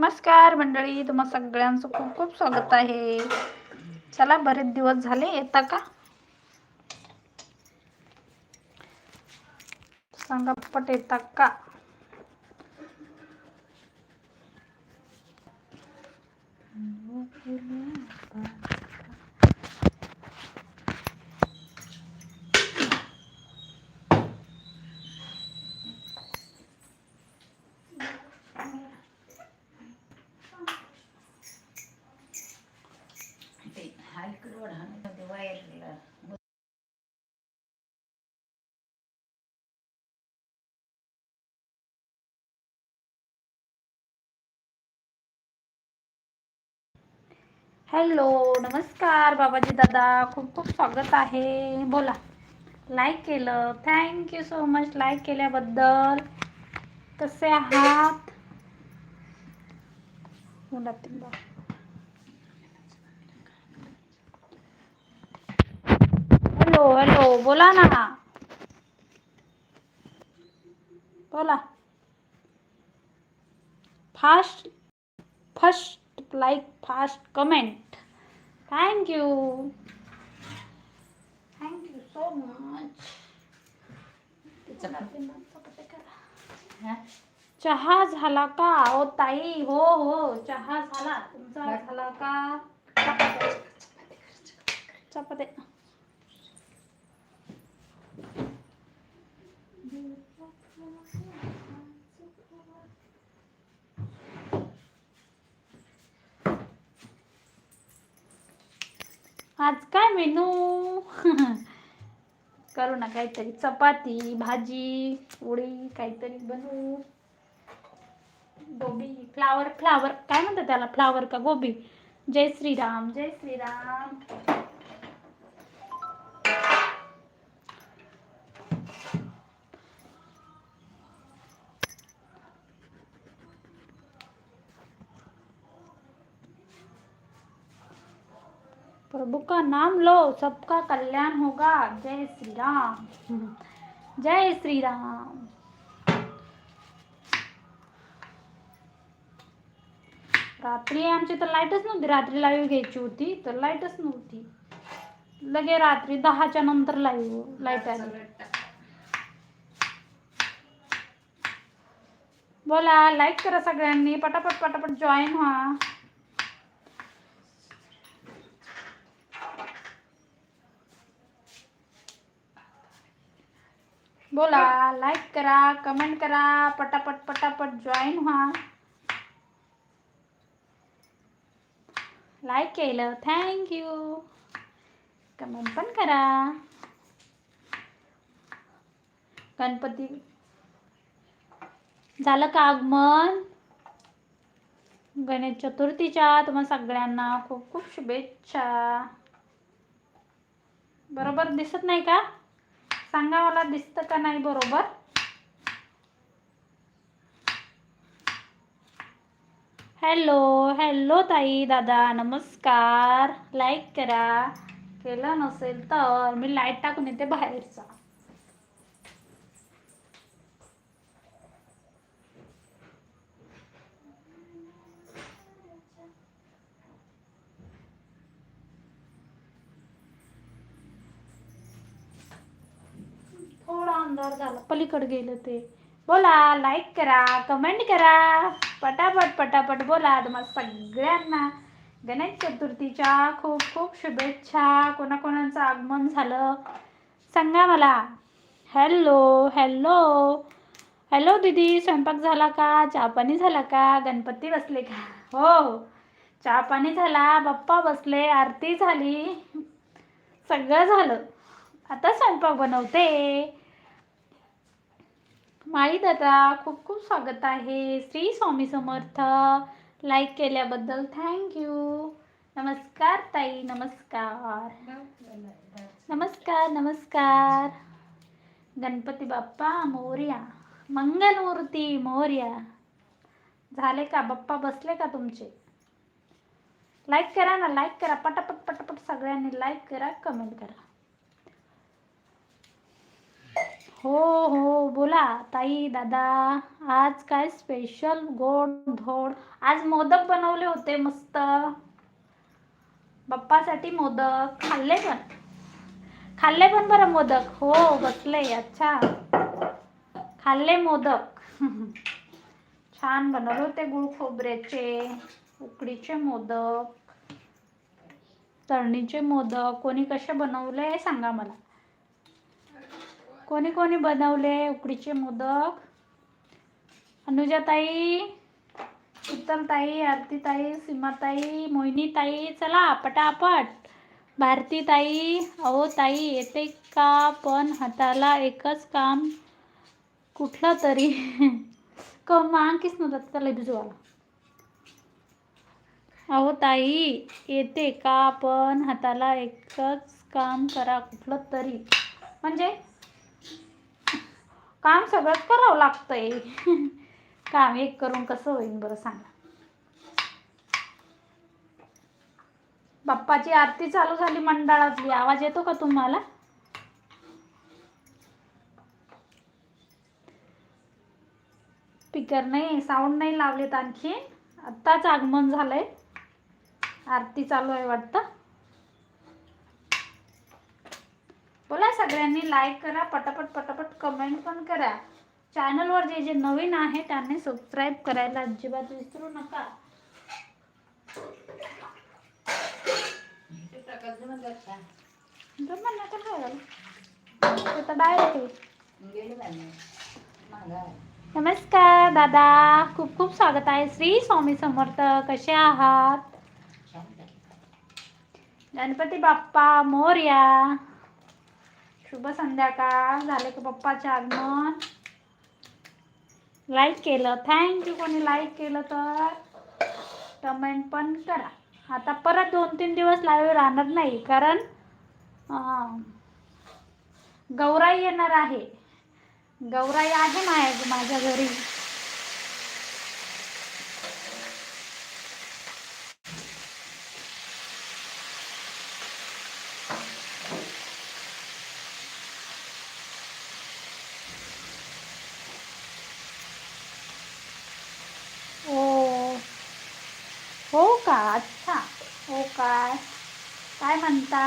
नमस्कार मंडळी तुम्हा सगळ्यांचं खूप खूप स्वागत आहे. चला बरेच दिवस झाले येता का? सांगा पट येता का? हॅलो नमस्कार बाबाजी दादा. खूप खूप स्वागत आहे. बोला. लाईक केलं. थँक्यू सो मच लाईक केल्याबद्दल. कसे आहात? बोला हॅलो बोला ना. बोला. Fast first like fast comment thank you thank you so much चहा झाला का? ओ ताई, हो हो चहा झाला. तुमचा झाला का? चपाती. आज काय मेनू? करू ना काहीतरी. चपाती भाजी पोळी काहीतरी बनवू. गोबी फ्लावर फ्लावर. काय म्हणतात त्याला? फ्लावर का गोबी? जय श्रीराम जय श्रीराम. प्रभु का नाम लो सबका कल्याण होगा। जय श्री राम जय श्री राम रात्री आमची तर लाईटच नव्हती. रात्री लाईव्ह घ्यायची होती तर लाईटच नव्हती. लगे रात्री दहाच्या नंतर लाईव्ह हो, लाइट आली. बोला लाईक करा सगळ्यांनी. पटापट पटापट जॉईन व्हा. बोला लाईक करा कमेंट करा पटापट पटापट जॉईन व्हा. लाईक केलं थँक्यू कमेंट पण करा. गणपती. झालं का आगमन? गणेश चतुर्थीच्या तुम्हा सगळ्यांना खूप खूप शुभेच्छा. बरोबर दिसत नाही का? सांगा मला दिसतं का नाही बरोबर? हॅलो हॅलो ताई दादा नमस्कार. लाईक करा. केलं नसेल तर मी लाइट टाकून येते बाहेरचा. अंधार झाला. पलीकडे गेलं ते. बोला लाईक करा कमेंट करा. पटापट पटापट बोला तुम्हाला सगळ्यांना. गणेश चतुर्थीच्या खूप खूप शुभेच्छा. कोणाकोणाचं आगमन झालं? सांगा मला. हॅलो हॅलो हॅलो दीदी स्वयंपाक झाला का? चहा पाणी झाला का? गणपती बसले का? हो हो. चहा पाणी झाला बाप्पा बसले आरती झाली. सगळं झालं. आता स्वयंपाक बनवते. माळी दादा खूप खूप स्वागत आहे. श्री स्वामी समर्थ. लाईक केल्याबद्दल थँक्यू नमस्कार ताई नमस्कार. नमस्कार नमस्कार. गणपती बाप्पा मोर्या. मंगलमूर्ती मोर्या. झाले का? बाप्पा बसले का तुमचे? लाईक करा ना लाईक करा. पटापट पटापट सगळ्यांनी लाईक करा कमेंट करा. हो हो बोला. ताई दादा आज काय स्पेशल गोड धोड आज मोदक बनवले होते मस्त. बाप्पासाठी मोदक. खाल्ले पण? खाल्ले पण बरं मोदक? हो बसले. अच्छा. खाल्ले मोदक. छान बनवले होते गुळ खोबऱ्याचे उकडीचे मोदक तळणीचे मोदक. कोणी कसे बनवले हे सांगा मला. कोणी कोणी बनवले उकडीचे मोदक? अनुजाताई शीतलताई आरतीताई सीमाताई मोहिनीताई चला पटापट. भारतीताई अहो ताई येते का पण हाताला एकच काम? कुठलं तरी. क नव्हता नव्हतं त्याला भिजवाला अहो ताई येते का पण हाताला एकच काम करा कुठलं तरी. म्हणजे काम सगळंच करावं लागतंय. काम एक करून कसं होईल बरं सांगा. बाप्पाची आरती चालू झाली मंडळातली. आवाज येतो का तुम्हाला? स्पीकर नाही साऊंड नाही लावलेत आणखी आत्ताच आगमन झालंय. आरती चालू आहे वाटतं. बोला सगळ्यांनी लाईक करा पटापट पटापट कमेंट पण करा. चॅनलवर जे जे नवीन आहे त्यांनी सबस्क्राईब करायला अजिबात विसरू नका. नमस्कार दादा. खूप खूप स्वागत आहे. श्री स्वामी समर्थ कसे आहात? गणपती बाप्पा मोर्या. शुभ संध्याकाळ. झाले का पप्पाचे आगमन. लाईक केलं. थँक्यू कोणी लाईक केलं तर कमेंट पण करा. आता परत दोन तीन दिवस लाईव्ह राहणार नाही कारण गौराई येणार आहे. गौराई आहे माझ्या माझ्या घरी ओ हो का अच्छा हो काय? काय म्हणता?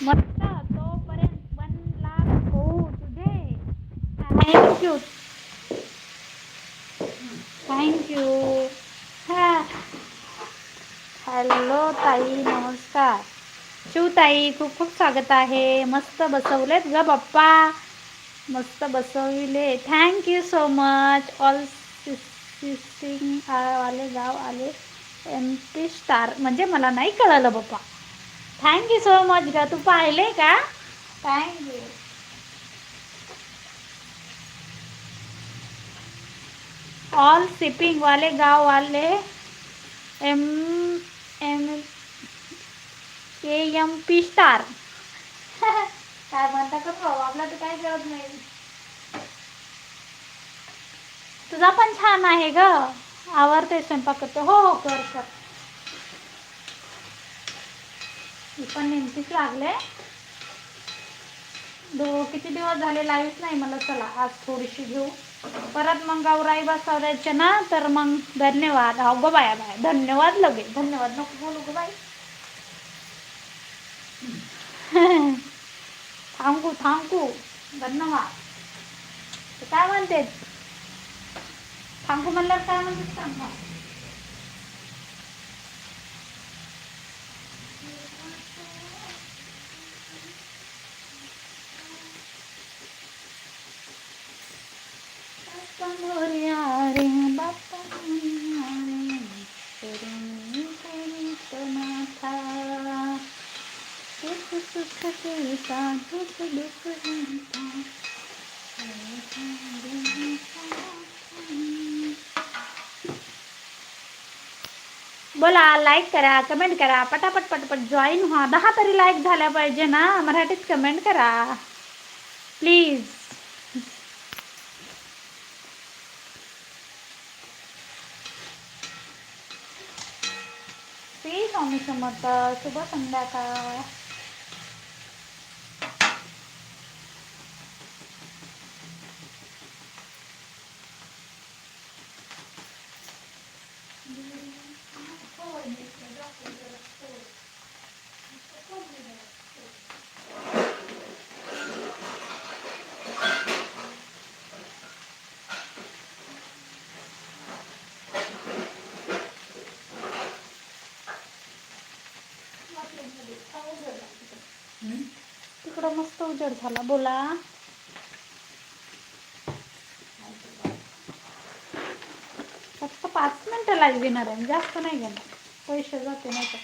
मस्त तोपर्यंत वन लाख होऊ तुझे. थँक्यू थँक्यू हा. हॅलो ताई. नमस्कार. शिवताई खूप खूप स्वागत आहे. मस्त बसवलेत ग बाप्पा मस्त बसविले. Thank you so much all सिसिंग आले गाव आले. एम पी स्टार म्हणजे मला नाही कळलं बाप्पा. थँक्यू सो मच ग. तू पाहिले का? थँक्यू ऑल सिपिंग वाले गाव वाले. M M A M P star काय म्हणता का भाऊ? आपला तर काही गरज नाही. तुझा पण छान आहे ग. आवडते स्वयंपाक करते. हो हो कर कर. मी पण नेमकीच लागले. दो किती दिवस झाले लाईव्ह नाही मला चला आज थोडीशी घेऊ. परत मग गौराई बसवल्याचे ना तर मग धन्यवाद. अहो गो बाया बाया धन्यवाद लगे धन्यवाद. नको बोलू गो बाई. थांबू थांबू. धन्यवाद काय म्हणते? थांबू म्हणल्यावर काय म्हणते सांगा. बाप्पा मोरया रे बाप्पा मोरया रे करुणी करीत नाथा सुख सुख केता दुख दुख हंता बोला लाईक करा कमेंट करा पटापट पटापट जॉईन व्हा. दहा तरी लाईक झाल्या पाहिजे ना मराठीत कमेंट करा. प्लीज श्री स्वामी समर्थ. शुभ संध्याकाळ हं? तिकडं मस्त उजेड झाला बोला फक्त पाच मिनिटं लाईव्ह घेणार आहे जास्त नाही घेणार पैसे जाते नाही तर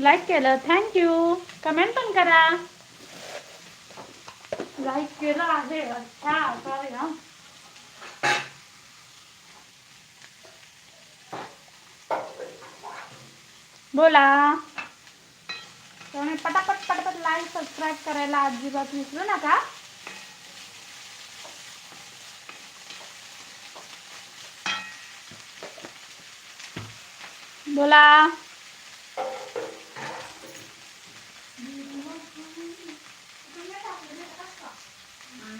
लाईक केलं. थँक्यू कमेंट पण करा. लाईक केलं आहे. अच्छा सॉरी हा. बोला. पटापट पटापट लाईक सबस्क्राईब करायला अजिबात विसरू नका. बोला.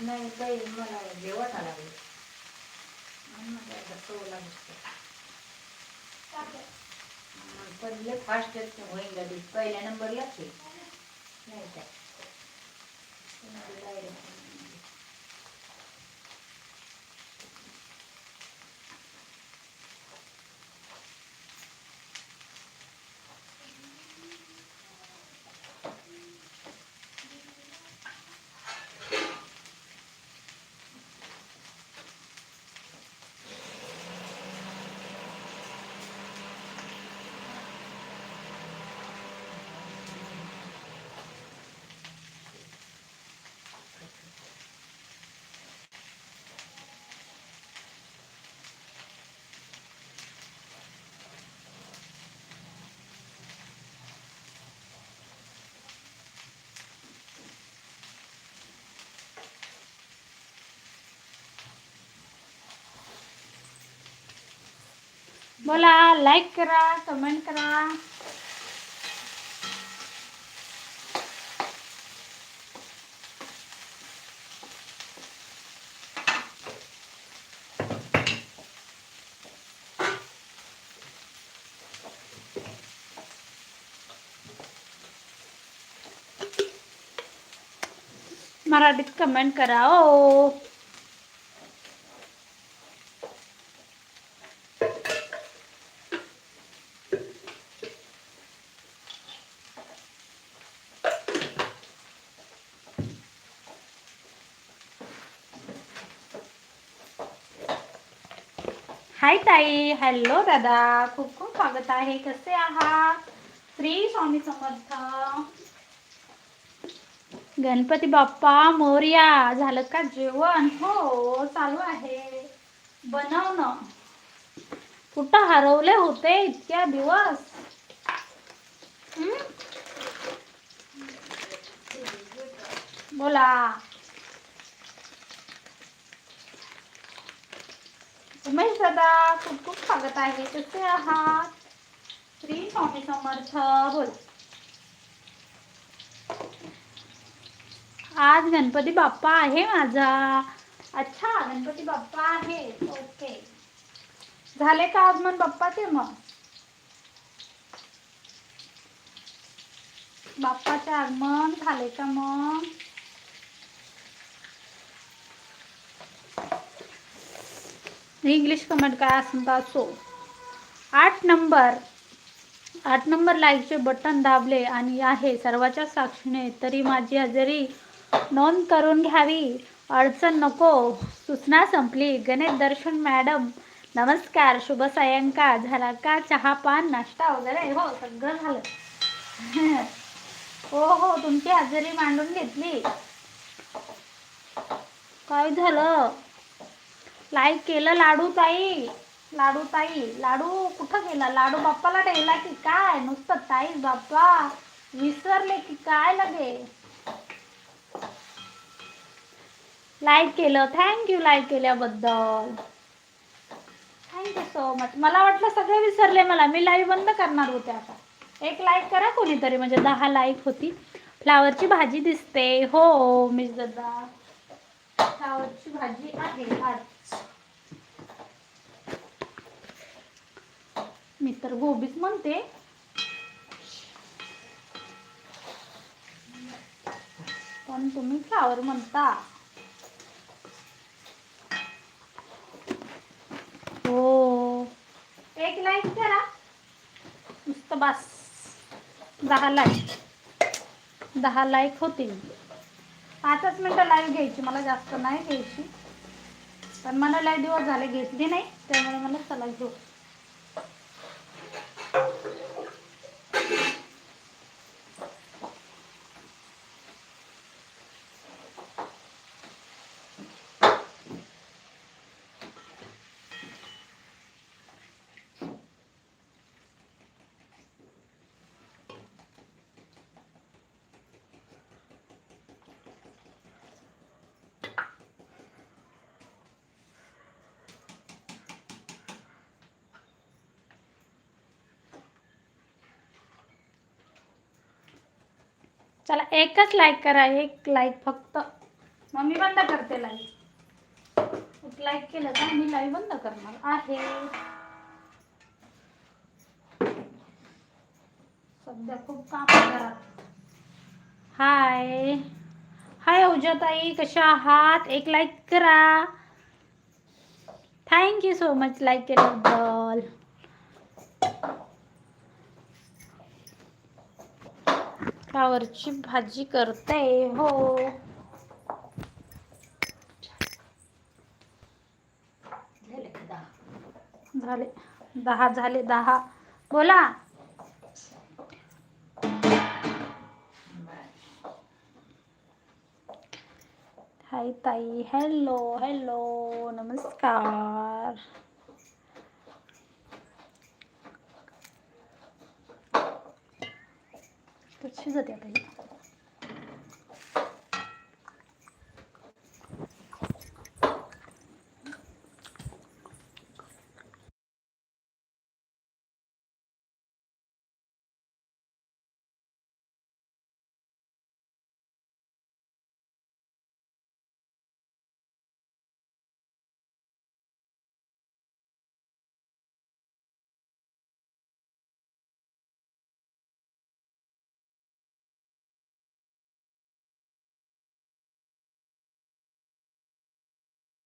नाही बाई मला जेवण लागले सवय लागते पहिले फास्ट गाडी पहिल्या नंबरला ते नाही काय बोला लाईक करा कमेंट करा. मराठीत कमेंट करा ओ हाय ताई. हॅलो दादा. खूप खूप स्वागत आहे. कसे आहात? श्री स्वामी समर्थ गणपती बाप्पा मोर्या. झालं का जेवण? हो चालू आहे. बनवणं. कुठं हरवले होते इतक्या दिवस? बोला. उमेश दादा खूप खूप स्वागत आहे. कसे आहात? श्री स्वामी समर्थ बोल. आज गणपती बाप्पा आहे माझा. अच्छा गणपती बाप्पा आहे. ओके. झाले का आगमन बाप्पाचे मग? बाप्पाचे आगमन झाले का मग? इंग्लिश कमेंट काय असं का असो. आठ नंबर आठ नंबर लाईकचे बटन दाबले आणि आहे सर्वाच्या साक्षीने. तरी माझी हजेरी नोंद करून घ्यावी. अडचण नको. सूचना संपली. गणेश दर्शन मॅडम नमस्कार. शुभ सायंकाळ. झाला का चहा पान नाश्ता वगैरे? हो सगळं झालं. हो हो तुमची हजेरी मांडून घेतली. काय झालं? लाईक केलं लाडू ताई. लाडू ताई लाडू कुठं गेला? लाडू बाप्पाला ठेवला की काय? नुसतं ताई बाप्पा विसरले की काय लगे? लाईक केलं. थँक्यू लाईक केल्याबद्दल. थँक्यू सो मच मला वाटलं सगळे विसरले मला. मी लाईव्ह बंद करणार होते आता. एक लाईक करा कोणीतरी म्हणजे दहा लाईक होती. फ्लावरची भाजी दिसते. हो मिस दादा. फ्लावरची भाजी आहे आज. मी तर गोबीच म्हणते. पण तुम्ही फ्लावर म्हणता. हो. एक लाईक करा. नुसतं बस. दहा लाईक दहा लाईक होतील. पाचच मिनटं लाईव्ह घ्यायची. मला जास्त नाही घ्यायची. पण मला लय दिवस झाले घेतली नाही. त्यामुळे मला चला घेऊ चला एकच लाईक करा एक लाईक फक्त. मम्मी बंद करते लाईक एक लाईक केलं का? मी लाईव्ह बंद करणार आहे. सध्या खूप काम करा घरात. हाय हाय औजाताई कशा आहात? एक लाईक करा. थँक्यू सो मच लाईक केल्याबद्दल फ्लावरची भाजी करते हो. झाले दहा झाले दहा. बोला. हाय ताई हॅलो हॅलो नमस्कार. कशी जाते आता ही?